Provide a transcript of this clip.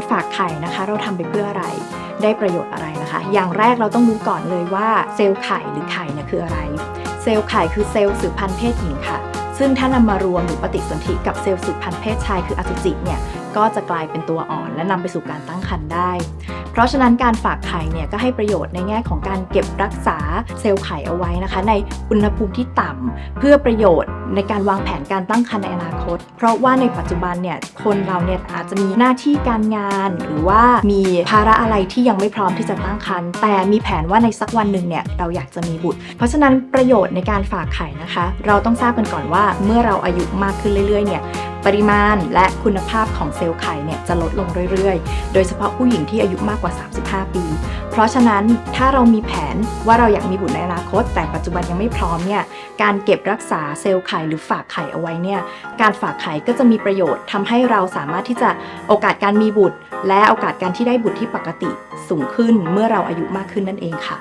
การฝากไข่นะคะ เราทำไปเพื่ออะไร ได้ประโยชน์อะไรนะคะ อย่างแรกเราต้องรู้ก่อนเลยว่าเซลล์ไข่หรือไข่เนี่ยคืออะไร เซลล์ไข่คือเซลล์สืบพันธุ์เพศหญิงค่ะ ซึ่งถ้านำมารวมหรือปฏิสนธิกับเซลล์สืบพันธุ์เพศชายคืออสุจิเนี่ยก็จะกลายเป็นตัวอ่อน และนำไปสู่การตั้งครรภ์ได้ เพราะฉะนั้นการฝากไข่เนี่ยก็ให้ประโยชน์ในแง่ของการเก็บรักษาเซลล์ไข่เอาไว้นะคะ ในอุณหภูมิที่ต่ำเพื่อประโยชน์ในการวางแผนการตั้งครรภ์ในอนาคต เพราะว่าในปัจจุบันเนี่ยคนเราเนี่ยอาจจะมีหน้าที่การงาน หรือว่ามีภาระอะไรที่ยังไม่พร้อมที่จะตั้งครรภ์แต่มีแผนว่าในสักวันหนึ่งเนี่ยเราอยากจะมีบุตร เพราะฉะนั้นประโยชน์ในการฝากไข่นะคะ เราต้องทราบกันก่อนว่าเมื่อเราอายุมากขึ้นเรื่อยๆเนี่ย ปริมาณและคุณภาพของเซลล์ไข่เนี่ยจะลดลงเรื่อยๆ โดยเฉพาะผู้หญิงที่อายุมากกว่า 35 ปี เพราะฉะนั้นถ้าเรามีแผนว่าเราอยากมีบุตรในอนาคต แต่ปัจจุบันยังไม่พร้อมเนี่ยการเก็บรักษาเซลล์ไข่หรือฝากไข่เอาไว้เนี่ยการฝากไข่ก็จะมีประโยชน์ทำให้เราสามารถที่จะโอกาสการมีบุตร และโอกาสการที่ได้บุตรที่ปกติสูงขึ้นเมื่อเราอายุมากขึ้นนั่นเองค่ะ